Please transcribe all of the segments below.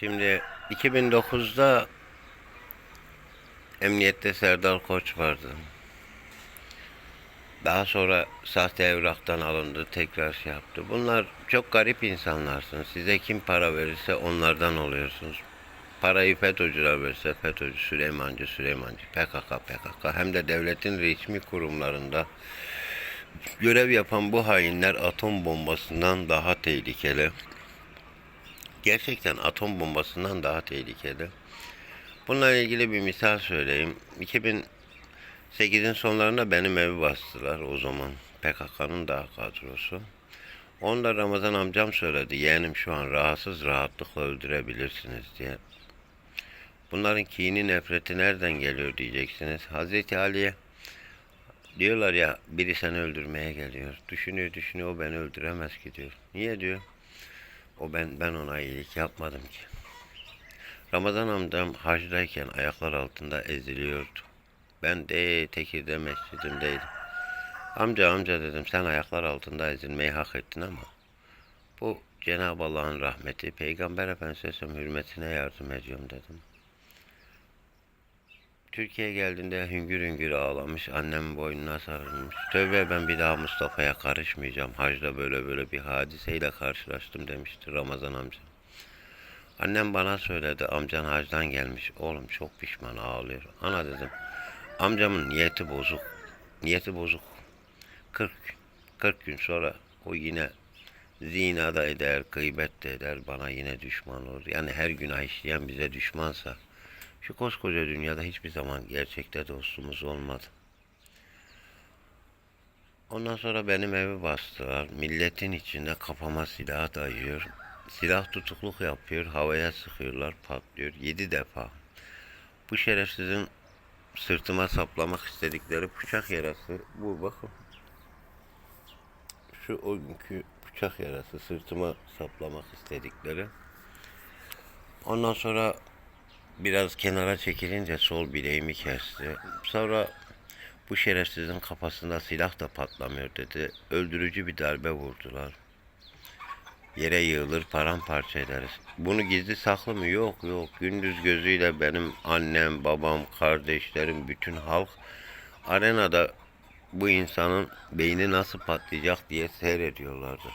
Şimdi 2009'da emniyette Serdar Koç vardı. Daha sonra sahte evraktan alındı, tekrar şey yaptı. Bunlar çok garip insanlarsınız. Size kim para verirse onlardan oluyorsunuz. Parayı FETÖ'cüler verirse FETÖ'cü, Süleymancı, Süleymancı, PKK, PKK. Hem de devletin resmi kurumlarında görev yapan bu hainler atom bombasından daha tehlikeli. Gerçekten atom bombasından daha tehlikeli. Bununla ilgili bir misal söyleyeyim. 2008'in sonlarında benim evi bastılar o zaman. PKK'nın daha kadrosu. Onu da Ramazan amcam söyledi. Yeğenim şu an rahatsız rahatlıkla öldürebilirsiniz diye. Bunların kini nefreti nereden geliyor diyeceksiniz. Hazreti Ali'ye diyorlar ya biri seni öldürmeye geliyor. Düşünüyor düşünüyor o beni öldüremez ki diyor. Niye diyor? O ben ben ona iyilik yapmadım ki. Ramazan amcam hacdayken ayaklar altında eziliyordu. Ben de Tekirdağ mescidimdeydim. Amca amca dedim sen ayaklar altında ezilmeyi hak ettin ama bu Cenab-ı Allah'ın rahmeti Peygamber Efendimiz'in hürmetine yardım ediyorum dedim. Türkiye'ye geldiğinde hüngür hüngür ağlamış, annemin boynuna sarılmış. Tövbe ben bir daha Mustafa'ya karışmayacağım. Hacda böyle böyle bir hadiseyle karşılaştım demişti Ramazan amca. Annem bana söyledi, amcan hacdan gelmiş. Oğlum çok pişman ağlıyor. Ana dedim, amcamın niyeti bozuk. Niyeti bozuk. 40, 40 gün sonra o yine zina da eder, gıybet de eder, bana yine düşman olur. Yani her günah işleyen bize düşmansa, şu koskoca dünyada hiçbir zaman gerçekte dostumuz olmadı. Ondan sonra benim evi bastılar. Milletin içinde kafama silah dayıyor. Silah tutukluk yapıyor. Havaya sıkıyorlar. Patlıyor. Yedi defa. Bu şerefsizin sırtıma saplamak istedikleri bıçak yarası. Bu bakın. Şu o günkü bıçak yarası. Sırtıma saplamak istedikleri. Ondan sonra biraz kenara çekilince sol bileğimi kesti. Sonra bu şerefsizin kafasında silah da patlamıyor dedi. Öldürücü bir darbe vurdular. Yere yığılır paramparça ederiz. Bunu gizli saklı mı? Yok yok. Gündüz gözüyle benim annem, babam, kardeşlerim, bütün halk arenada bu insanın beyni nasıl patlayacak diye seyrediyorlardı.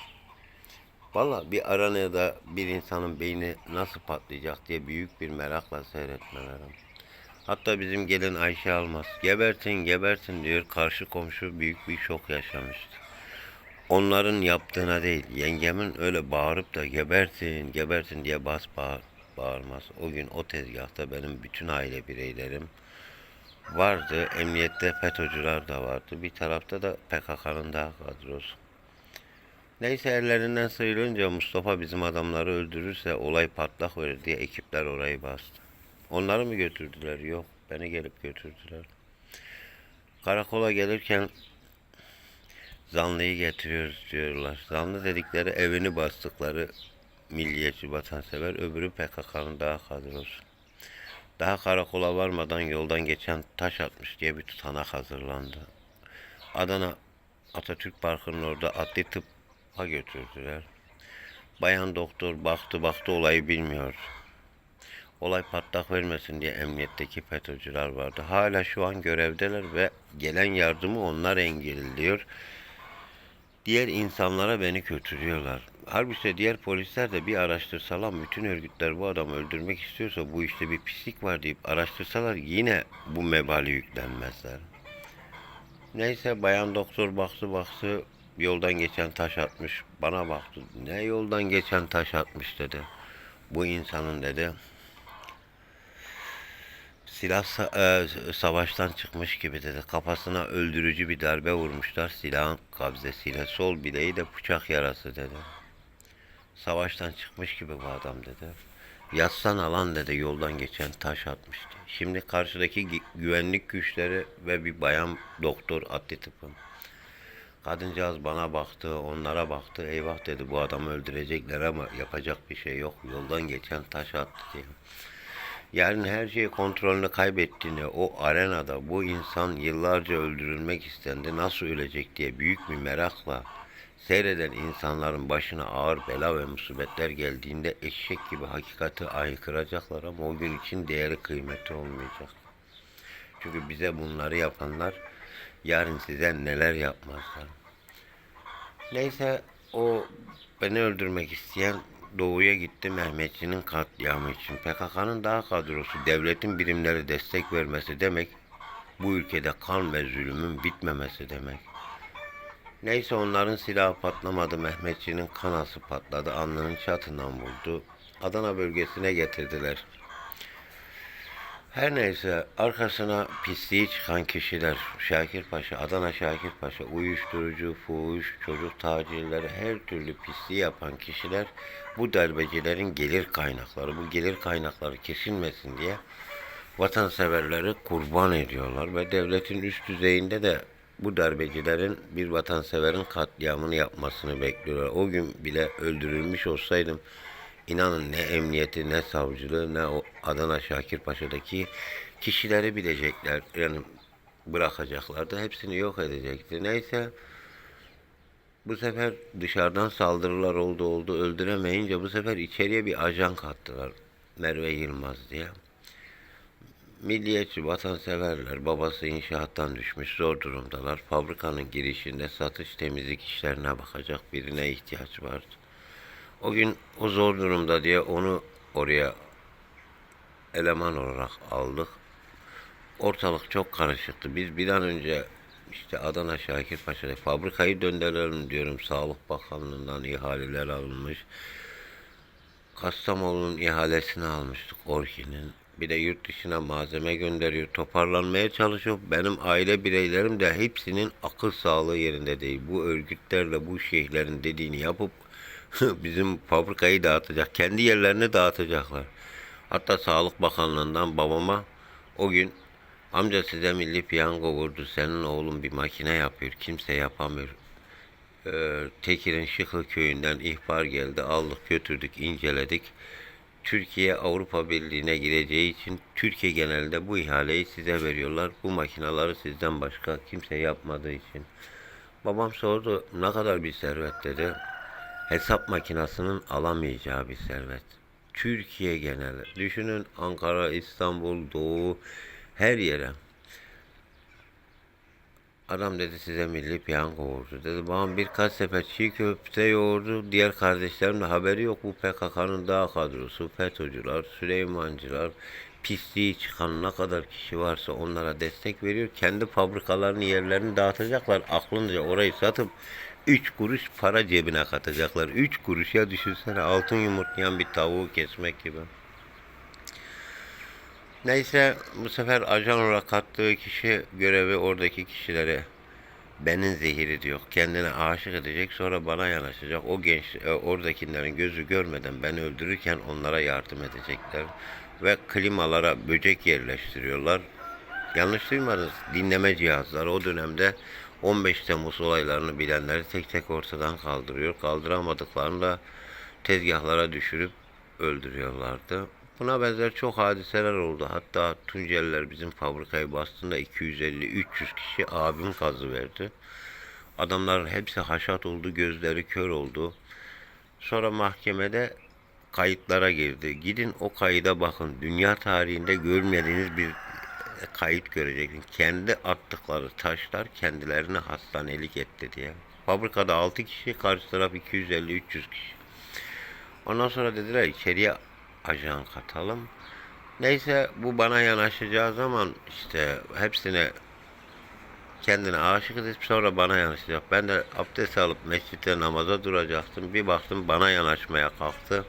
Valla bir arenada bir insanın beyni nasıl patlayacak diye büyük bir merakla seyretmelerim. Hatta bizim gelin Ayşe Almaz gebertin gebertin diyor karşı komşu büyük bir şok yaşamıştı. Onların yaptığına değil yengemin öyle bağırıp da gebertin gebertin diye bas bağır, bağırmaz. O gün o tezgahta benim bütün aile bireylerim vardı. Emniyette FETÖ'cüler de vardı. Bir tarafta da PKK'nın daha kadrosu. Neyse ellerinden sıyrılınca Mustafa bizim adamları öldürürse olay patlak verir diye ekipler orayı bastı. Onları mı götürdüler? Yok. Beni gelip götürdüler. Karakola gelirken zanlıyı getiriyoruz diyorlar. Zanlı dedikleri evini bastıkları milliyetçi vatansever öbürü PKK'nın daha kadrosu. Daha karakola varmadan yoldan geçen taş atmış diye bir tutanak hazırlandı. Adana Atatürk Parkı'nın orada adli tıbba götürdüler. Bayan doktor baktı baktı olayı bilmiyor. Olay patlak vermesin diye emniyetteki FETÖ'cüler vardı. Hala şu an görevdeler ve gelen yardımı onlar engelliyor. Diğer insanlara beni kötülüyorlar. Halbuki diğer polisler de bir araştırsalar bütün örgütler bu adamı öldürmek istiyorsa bu işte bir pislik var deyip araştırsalar yine bu mebali yüklenmezler. Neyse bayan doktor baktı baktı yoldan geçen taş atmış bana baktı. Ne yoldan geçen taş atmış dedi. Bu insanın dedi silah e, savaştan çıkmış gibi dedi. Kafasına öldürücü bir darbe vurmuşlar silahın kabzesiyle. Sol bileği de bıçak yarası dedi. Savaştan çıkmış gibi bu adam dedi. Yatsan alan dedi yoldan geçen taş atmıştı. Şimdi karşıdaki gü- güvenlik güçleri ve bir bayan doktor adli tıpın. Kadıncağız bana baktı, onlara baktı. Eyvah dedi bu adamı öldürecekler ama yapacak bir şey yok. Yoldan geçen taş attı diye. Yarın her şeyi kontrolünü kaybettiğinde o arenada bu insan yıllarca öldürülmek istendi nasıl ölecek diye büyük bir merakla seyreden insanların başına ağır bela ve musibetler geldiğinde eşek gibi hakikati aykıracaklar ama o gün için değeri kıymeti olmayacak. Çünkü bize bunları yapanlar yarın size neler yapmazlar. Neyse o beni öldürmek isteyen doğuya gitti Mehmetçi'nin katliamı için. PKK'nın daha kadrosu devletin birimleri destek vermesi demek bu ülkede kan ve zulümün bitmemesi demek. Neyse onların silahı patlamadı. Mehmetçi'nin kanası patladı. Alnının çatından vurdu. Adana bölgesine getirdiler. Her neyse arkasına pisliği çıkan kişiler Şakir Paşa, Adana Şakir Paşa, uyuşturucu, fuhuş, çocuk tacirleri her türlü pisliği yapan kişiler bu darbecilerin gelir kaynakları. Bu gelir kaynakları kesilmesin diye vatanseverleri kurban ediyorlar ve devletin üst düzeyinde de bu darbecilerin bir vatanseverin katliamını yapmasını bekliyorlar. O gün bile öldürülmüş olsaydım inanın ne emniyeti ne savcılığı ne o Adana Şakirpaşa'daki kişileri bilecekler. Yani bırakacaklardı. Hepsini yok edecekti. Neyse bu sefer dışarıdan saldırılar oldu oldu öldüremeyince bu sefer içeriye bir ajan kattılar. Merve Yılmaz diye. Milliyetçi vatanseverler, babası inşaattan düşmüş, zor durumdalar. Fabrikanın girişinde satış temizlik işlerine bakacak birine ihtiyaç vardı. O gün o zor durumda diye onu oraya eleman olarak aldık. Ortalık çok karışıktı. Biz bir an önce işte Adana Şakirpaşa'da fabrikayı döndürelim diyorum. Sağlık Bakanlığı'ndan ihaleler alınmış. Kastamonu'nun ihalesini almıştık Orki'nin. Bir de yurt dışına malzeme gönderiyor. Toparlanmaya çalışıyor. Benim aile bireylerim de hepsinin akıl sağlığı yerinde değil. Bu örgütlerle bu şeyhlerin dediğini yapıp bizim fabrikayı dağıtacak. Kendi yerlerini dağıtacaklar. Hatta Sağlık Bakanlığı'ndan babama o gün amca size milli piyango vurdu. Senin oğlun bir makine yapıyor. Kimse yapamıyor. Ee, Tekir'in Şıklı köyünden ihbar geldi. Aldık götürdük inceledik. Türkiye Avrupa Birliği'ne gireceği için Türkiye genelinde bu ihaleyi size veriyorlar. Bu makinaları sizden başka kimse yapmadığı için. Babam sordu ne kadar bir servet dedi. Hesap makinesinin alamayacağı bir servet. Türkiye geneli. Düşünün Ankara, İstanbul, Doğu her yere. Adam dedi size milli piyango vurdu. Dedi babam birkaç sefer çiğ köfte yoğurdu. Diğer kardeşlerim de haberi yok. Bu PKK'nın dağ kadrosu, FETÖ'cüler, Süleymancılar, pisliği çıkan ne kadar kişi varsa onlara destek veriyor. Kendi fabrikalarını yerlerini dağıtacaklar. Aklınca orayı satıp 3 kuruş para cebine katacaklar. 3 kuruş ya düşünsene altın yumurtlayan bir tavuğu kesmek gibi. Neyse bu sefer ajan olarak kattığı kişi görevi oradaki kişilere benim zehiri diyor. Kendine aşık edecek sonra bana yanaşacak. O genç e, oradakilerin gözü görmeden beni öldürürken onlara yardım edecekler. Ve klimalara böcek yerleştiriyorlar. Yanlış duymadınız. Dinleme cihazları o dönemde 15 Temmuz olaylarını bilenleri tek tek ortadan kaldırıyor. Kaldıramadıklarını da tezgahlara düşürüp öldürüyorlardı. Buna benzer çok hadiseler oldu. Hatta Tunceliler bizim fabrikayı bastığında 250-300 kişi abim kazı verdi. Adamların hepsi haşat oldu, gözleri kör oldu. Sonra mahkemede kayıtlara girdi. Gidin o kayıda bakın. Dünya tarihinde görmediğiniz bir kayıt göreceksiniz. Kendi attıkları taşlar kendilerini hastanelik etti diye. Fabrikada 6 kişi, karşı taraf 250-300 kişi. Ondan sonra dediler içeriye ajan katalım. Neyse bu bana yanaşacağı zaman işte hepsine kendine aşık edip sonra bana yanaşacak. Ben de abdest alıp mescitte namaza duracaktım. Bir baktım bana yanaşmaya kalktı.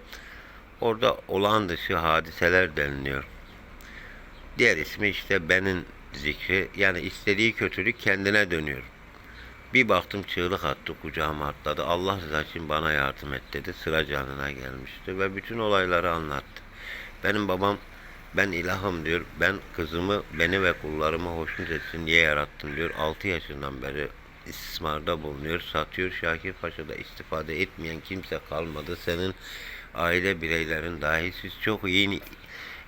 Orada olağan dışı hadiseler deniliyor. Diğer ismi işte benin zikri. Yani istediği kötülük kendine dönüyor. Bir baktım çığlık attı kucağıma atladı. Allah rızası için bana yardım et dedi. Sıra canına gelmişti ve bütün olayları anlattı. Benim babam ben ilahım diyor. Ben kızımı beni ve kullarımı hoşnut etsin diye yarattım diyor. 6 yaşından beri istismarda bulunuyor. Satıyor. Şakir Paşa'da istifade etmeyen kimse kalmadı. Senin aile bireylerin dahi siz çok iyi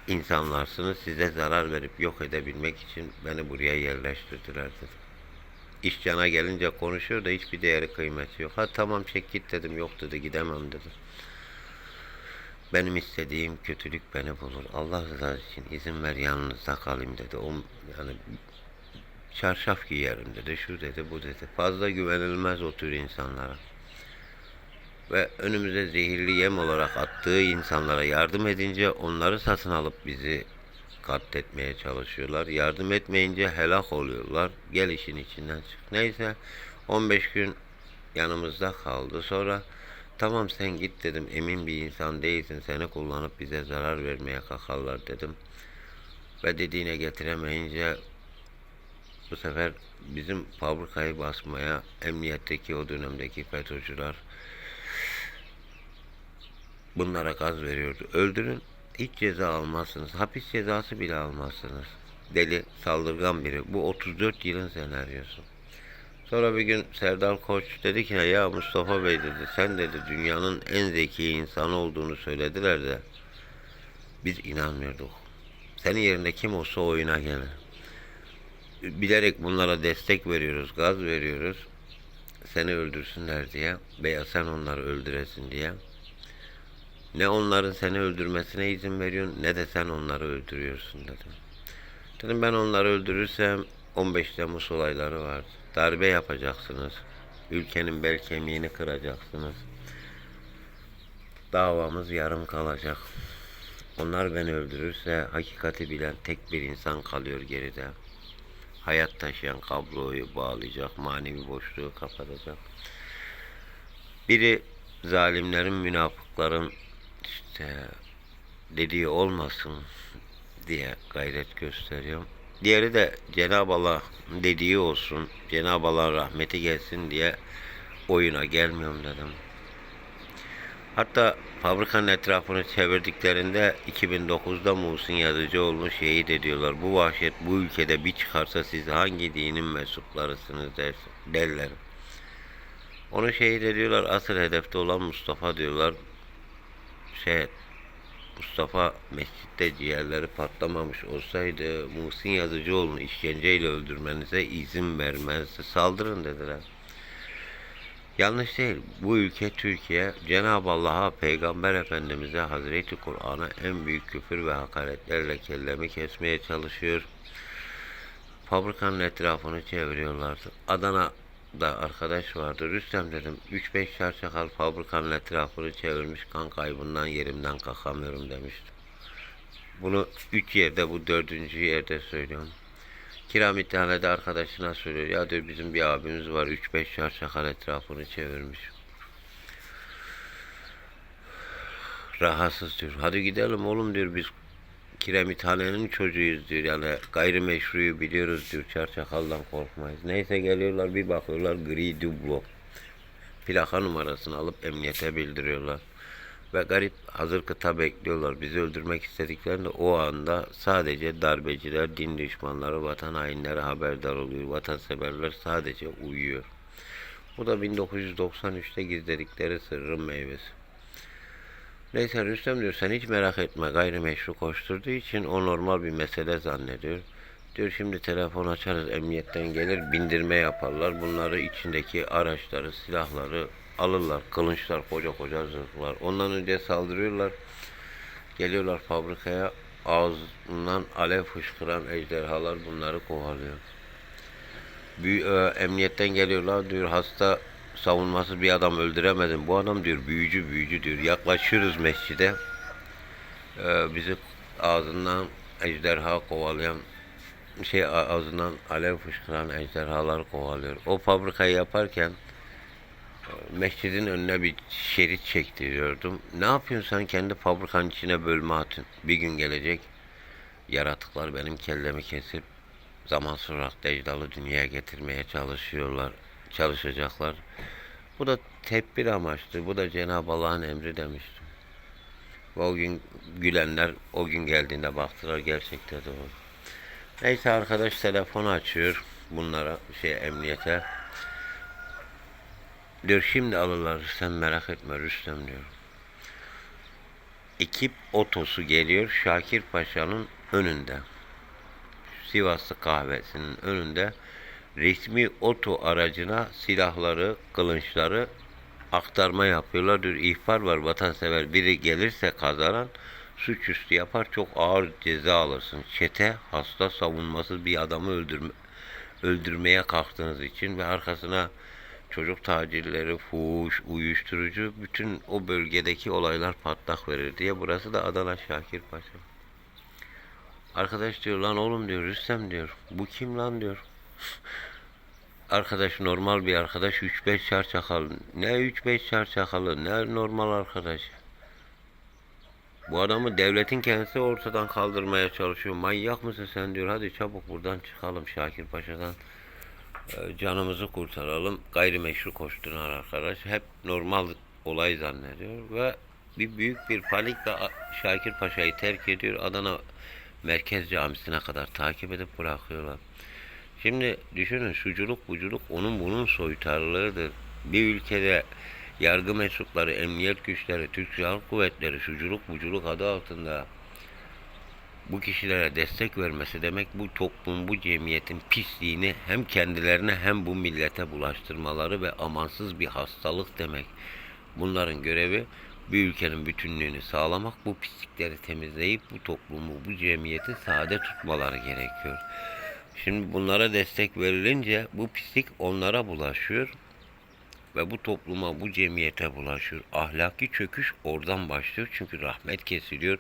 insanlarsınız. Size zarar verip yok edebilmek için beni buraya yerleştirdiler dedi. iş cana gelince konuşuyor da hiçbir değeri kıymeti yok. Ha tamam çek git dedim yok dedi gidemem dedi. Benim istediğim kötülük beni bulur. Allah rızası için izin ver yanınızda kalayım dedi. O yani çarşaf giyerim dedi. Şu dedi bu dedi. Fazla güvenilmez o tür insanlara. Ve önümüze zehirli yem olarak attığı insanlara yardım edince onları satın alıp bizi katletmeye çalışıyorlar. Yardım etmeyince helak oluyorlar. Gel işin içinden çık. Neyse 15 gün yanımızda kaldı. Sonra tamam sen git dedim. Emin bir insan değilsin. Seni kullanıp bize zarar vermeye kalkarlar dedim. Ve dediğine getiremeyince bu sefer bizim fabrikayı basmaya emniyetteki o dönemdeki FETÖ'cüler bunlara gaz veriyordu. Öldürün hiç ceza almazsınız. Hapis cezası bile almazsınız. Deli, saldırgan biri. Bu 34 yılın senaryosu. Sonra bir gün Serdar Koç dedi ki ya Mustafa Bey dedi sen dedi dünyanın en zeki insanı olduğunu söylediler de biz inanmıyorduk. Senin yerinde kim olsa oyuna gelir. Bilerek bunlara destek veriyoruz, gaz veriyoruz. Seni öldürsünler diye veya sen onları öldüresin diye. Ne onların seni öldürmesine izin veriyorsun ne de sen onları öldürüyorsun dedim. Dedim ben onları öldürürsem 15 Temmuz olayları var. Darbe yapacaksınız. Ülkenin bel kemiğini kıracaksınız. Davamız yarım kalacak. Onlar beni öldürürse hakikati bilen tek bir insan kalıyor geride. Hayat taşıyan kabloyu bağlayacak, manevi boşluğu kapatacak. Biri zalimlerin, münafıkların işte dediği olmasın diye gayret gösteriyorum. Diğeri de Cenab-ı Allah dediği olsun, Cenab-ı Allah rahmeti gelsin diye oyuna gelmiyorum dedim. Hatta fabrikanın etrafını çevirdiklerinde 2009'da Muhsin Yazıcıoğlu'nu şehit ediyorlar. Bu vahşet bu ülkede bir çıkarsa siz hangi dinin mensuplarısınız dersin, derler. Onu şehit ediyorlar. Asıl hedefte olan Mustafa diyorlar. Şey Mustafa mescitte ciğerleri patlamamış olsaydı Muhsin Yazıcıoğlu'nu işkenceyle öldürmenize izin vermezdi. Saldırın dediler. Yanlış değil. Bu ülke Türkiye Cenab-ı Allah'a, Peygamber Efendimiz'e, Hazreti Kur'an'a en büyük küfür ve hakaretlerle kellemi kesmeye çalışıyor. Fabrikanın etrafını çeviriyorlardı. Adana'da arkadaş vardı. Rüstem dedim 3-5 çarşakal fabrikanın etrafını çevirmiş. Kan kaybından yerimden kalkamıyorum demiştim. Bunu üç yerde bu dördüncü yerde söylüyorum. Kiramithanede arkadaşına söylüyor. Ya diyor bizim bir abimiz var 3-5 çarşakal etrafını çevirmiş. Rahatsız diyor. Hadi gidelim oğlum diyor biz kiremithanenin çocuğuyuz diyor. Yani gayrimeşruyu biliyoruz diyor. Çarçakaldan korkmayız. Neyse geliyorlar bir bakıyorlar gri dublo. Plaka numarasını alıp emniyete bildiriyorlar. Ve garip hazır kıta bekliyorlar. Bizi öldürmek istediklerinde o anda sadece darbeciler, din düşmanları, vatan hainleri haberdar oluyor. Vatanseverler sadece uyuyor. Bu da 1993'te gizledikleri sırrın meyvesi. Neyse Rüstem diyor sen hiç merak etme gayrimeşru koşturduğu için o normal bir mesele zannediyor. Diyor şimdi telefon açarız emniyetten gelir bindirme yaparlar. Bunları içindeki araçları, silahları alırlar. Kılınçlar, koca koca zırhlar. Ondan önce saldırıyorlar. Geliyorlar fabrikaya ağzından alev fışkıran ejderhalar bunları kovalıyor. Büyü, e, emniyetten geliyorlar diyor hasta savunması bir adam öldüremedim. Bu adam diyor büyücü büyücü diyor. Yaklaşıyoruz mescide. Ee, bizi ağzından ejderha kovalayan şey ağzından alev fışkıran ejderhalar kovalıyor. O fabrikayı yaparken e, mescidin önüne bir şerit çektiriyordum. Ne yapıyorsun sen kendi fabrikanın içine bölme atın. Bir gün gelecek yaratıklar benim kellemi kesip zamansız olarak Decdal'ı dünyaya getirmeye çalışıyorlar, çalışacaklar. Bu da tedbir amaçlı. Bu da Cenab-ı Allah'ın emri demiştim. Ve o gün gülenler o gün geldiğinde baktılar gerçekte doğru. Neyse arkadaş telefon açıyor bunlara şey emniyete. Diyor şimdi alırlar sen merak etme Rüstem diyor. Ekip otosu geliyor Şakir Paşa'nın önünde. Sivaslı kahvesinin önünde resmi oto aracına silahları, kılınçları aktarma yapıyorlar. Diyor ihbar var vatansever biri gelirse kazanan suçüstü yapar çok ağır ceza alırsın. Çete hasta savunmasız bir adamı öldürme, öldürmeye kalktığınız için ve arkasına çocuk tacirleri, fuhuş, uyuşturucu bütün o bölgedeki olaylar patlak verir diye burası da Adana Şakirpaşa. Arkadaş diyor lan oğlum diyor Rüstem diyor. Bu kim lan diyor. Arkadaş normal bir arkadaş 3-5 çar çakal. Ne 3-5 çar çakalı ne normal arkadaş. Bu adamı devletin kendisi ortadan kaldırmaya çalışıyor. Manyak mısın sen diyor. Hadi çabuk buradan çıkalım Şakir Paşa'dan. Ee, canımızı kurtaralım. Gayrimeşru koşturan arkadaş. Hep normal olay zannediyor. Ve bir büyük bir panikle Şakir Paşa'yı terk ediyor. Adana Merkez Camisi'ne kadar takip edip bırakıyorlar. Şimdi düşünün şuculuk buculuk onun bunun soytarlığıdır. Bir ülkede yargı mensupları, emniyet güçleri, Türk Silahlı Kuvvetleri şuculuk buculuk adı altında bu kişilere destek vermesi demek bu toplum, bu cemiyetin pisliğini hem kendilerine hem bu millete bulaştırmaları ve amansız bir hastalık demek. Bunların görevi bir ülkenin bütünlüğünü sağlamak, bu pislikleri temizleyip bu toplumu, bu cemiyeti sade tutmaları gerekiyor. Şimdi bunlara destek verilince bu pislik onlara bulaşıyor ve bu topluma, bu cemiyete bulaşıyor. Ahlaki çöküş oradan başlıyor çünkü rahmet kesiliyor.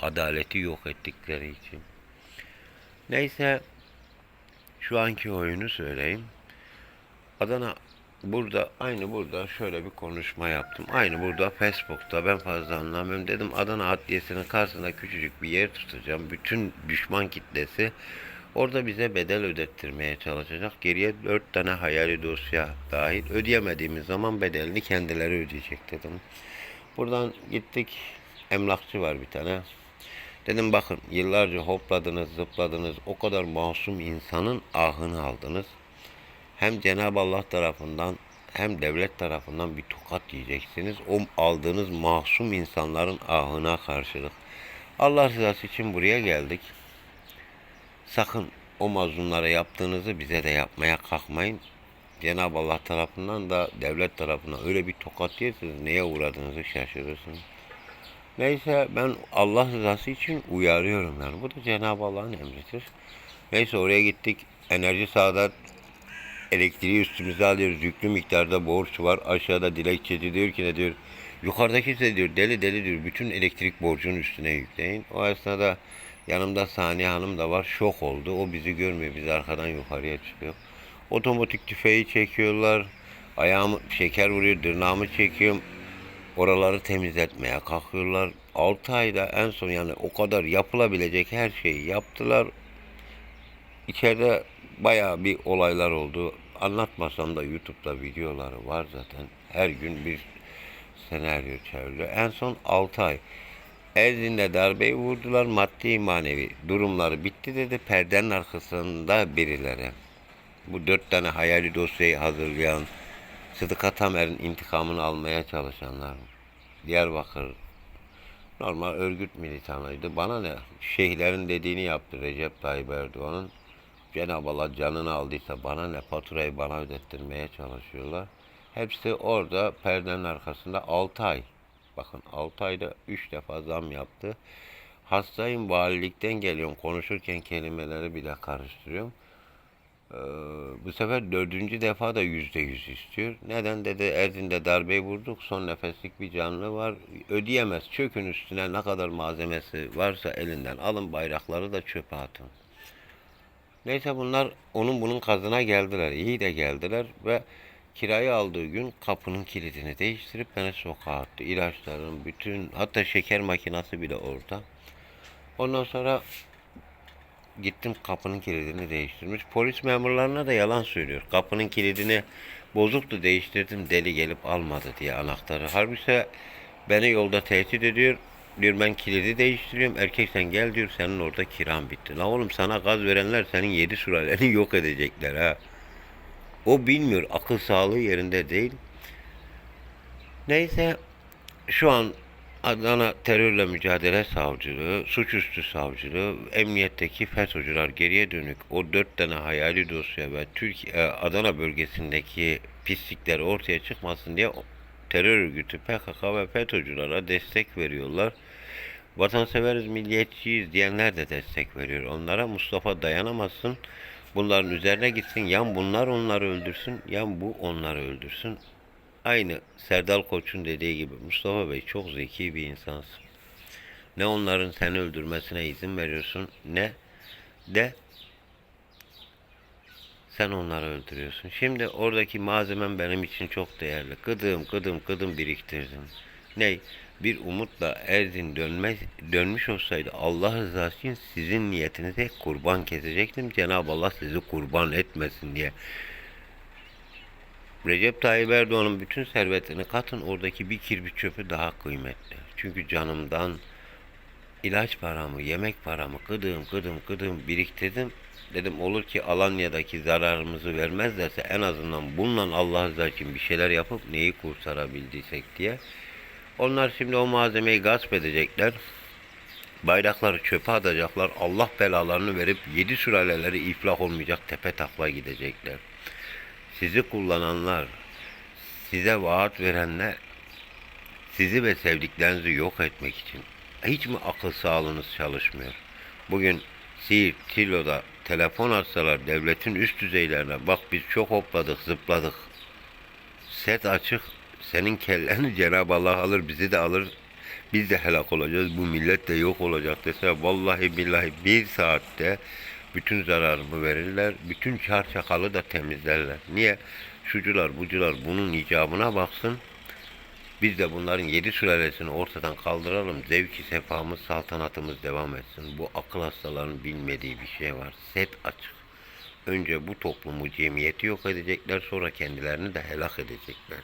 Adaleti yok ettikleri için. Neyse şu anki oyunu söyleyeyim. Adana burada aynı burada şöyle bir konuşma yaptım. Aynı burada Facebook'ta ben fazla anlamıyorum dedim. Adana Adliyesi'nin karşısında küçücük bir yer tutacağım. Bütün düşman kitlesi orada bize bedel ödettirmeye çalışacak. Geriye dört tane hayali dosya dahil. Ödeyemediğimiz zaman bedelini kendileri ödeyecek dedim. Buradan gittik. Emlakçı var bir tane. Dedim bakın yıllarca hopladınız, zıpladınız. O kadar masum insanın ahını aldınız hem Cenab-ı Allah tarafından hem devlet tarafından bir tokat yiyeceksiniz. O aldığınız masum insanların ahına karşılık. Allah rızası için buraya geldik. Sakın o mazlumlara yaptığınızı bize de yapmaya kalkmayın. Cenab-ı Allah tarafından da devlet tarafından öyle bir tokat yersiniz neye uğradığınızı şaşırırsınız. Neyse ben Allah rızası için uyarıyorum yani. Bu da Cenab-ı Allah'ın emridir. Neyse oraya gittik. Enerji sağda elektriği üstümüze alıyoruz. Yüklü miktarda borç var. Aşağıda dilekçeci diyor ki ne diyor. Yukarıdaki ise diyor deli deli diyor. Bütün elektrik borcunun üstüne yükleyin. O esnada yanımda Saniye Hanım da var. Şok oldu. O bizi görmüyor. Biz arkadan yukarıya çıkıyor. Otomatik tüfeği çekiyorlar. Ayağımı şeker vuruyor. Tırnağımı çekiyorum. Oraları temizletmeye kalkıyorlar. 6 ayda en son yani o kadar yapılabilecek her şeyi yaptılar. İçeride bayağı bir olaylar oldu. Anlatmasam da YouTube'da videoları var zaten. Her gün bir senaryo çevriliyor. En son 6 ay. Erzin'de darbeyi vurdular. Maddi manevi durumları bitti dedi. Perdenin arkasında birileri. Bu dört tane hayali dosyayı hazırlayan Sıdıka Tamer'in intikamını almaya çalışanlar. Diyarbakır normal örgüt militanıydı. Bana ne? Şeyhlerin dediğini yaptı Recep Tayyip Erdoğan'ın. Cenab-ı Allah canını aldıysa bana ne faturayı bana ödettirmeye çalışıyorlar. Hepsi orada perdenin arkasında 6 ay. Bakın 6 ayda 3 defa zam yaptı. Hastayım valilikten geliyorum konuşurken kelimeleri bile karıştırıyorum. Ee, bu sefer dördüncü defa da yüzde yüz istiyor. Neden dedi Erzin'de darbeyi vurduk son nefeslik bir canlı var ödeyemez çökün üstüne ne kadar malzemesi varsa elinden alın bayrakları da çöpe atın. Neyse bunlar onun bunun kazına geldiler. iyi de geldiler ve kirayı aldığı gün kapının kilidini değiştirip beni sokağa attı. İlaçların bütün hatta şeker makinesi bile orada. Ondan sonra gittim kapının kilidini değiştirmiş. Polis memurlarına da yalan söylüyor. Kapının kilidini bozuktu değiştirdim deli gelip almadı diye anahtarı. Halbuki beni yolda tehdit ediyor. Diyor ben kilidi değiştiriyorum. Erkek sen gel diyor senin orada kiran bitti. La oğlum sana gaz verenler senin yedi sülaleni yok edecekler ha. O bilmiyor. Akıl sağlığı yerinde değil. Neyse şu an Adana Terörle Mücadele Savcılığı, Suçüstü Savcılığı, emniyetteki FETÖ'cüler geriye dönük o dört tane hayali dosya ve Türkiye, Adana bölgesindeki pislikler ortaya çıkmasın diye terör örgütü PKK ve FETÖ'cülere destek veriyorlar. Vatanseveriz, milliyetçiyiz diyenler de destek veriyor. Onlara Mustafa dayanamazsın. Bunların üzerine gitsin. Yan bunlar onları öldürsün. Yan bu onları öldürsün. Aynı Serdal Koç'un dediği gibi Mustafa Bey çok zeki bir insansın. Ne onların seni öldürmesine izin veriyorsun ne de sen onları öldürüyorsun. Şimdi oradaki malzemem benim için çok değerli. Gıdım gıdım gıdım biriktirdim. Ne? Bir umutla Erzin dönmez, dönmüş olsaydı Allah rızası için sizin niyetinize kurban kesecektim. Cenab-ı Allah sizi kurban etmesin diye. Recep Tayyip Erdoğan'ın bütün servetini katın oradaki bir kirpi çöpü daha kıymetli. Çünkü canımdan ilaç paramı, yemek paramı gıdım gıdım gıdım biriktirdim. Dedim olur ki Alanya'daki zararımızı vermezlerse en azından bununla Allah rızası için bir şeyler yapıp neyi kurtarabildiysek diye. Onlar şimdi o malzemeyi gasp edecekler. Bayrakları çöpe atacaklar. Allah belalarını verip yedi süraleleri iflah olmayacak tepe takla gidecekler. Sizi kullananlar, size vaat verenler sizi ve sevdiklerinizi yok etmek için hiç mi akıl sağlığınız çalışmıyor? Bugün Siirt, Tilo'da telefon atsalar devletin üst düzeylerine bak biz çok hopladık, zıpladık. Set açık, senin kelleni Cenab-ı Allah alır, bizi de alır. Biz de helak olacağız, bu millet de yok olacak dese vallahi billahi bir saatte bütün zararımı verirler, bütün çar çakalı da temizlerler. Niye? Şucular, bucular bunun icabına baksın. Biz de bunların yedi sülalesini ortadan kaldıralım. Zevki sefamız, saltanatımız devam etsin. Bu akıl hastalarının bilmediği bir şey var. Set açık. Önce bu toplumu, cemiyeti yok edecekler, sonra kendilerini de helak edecekler.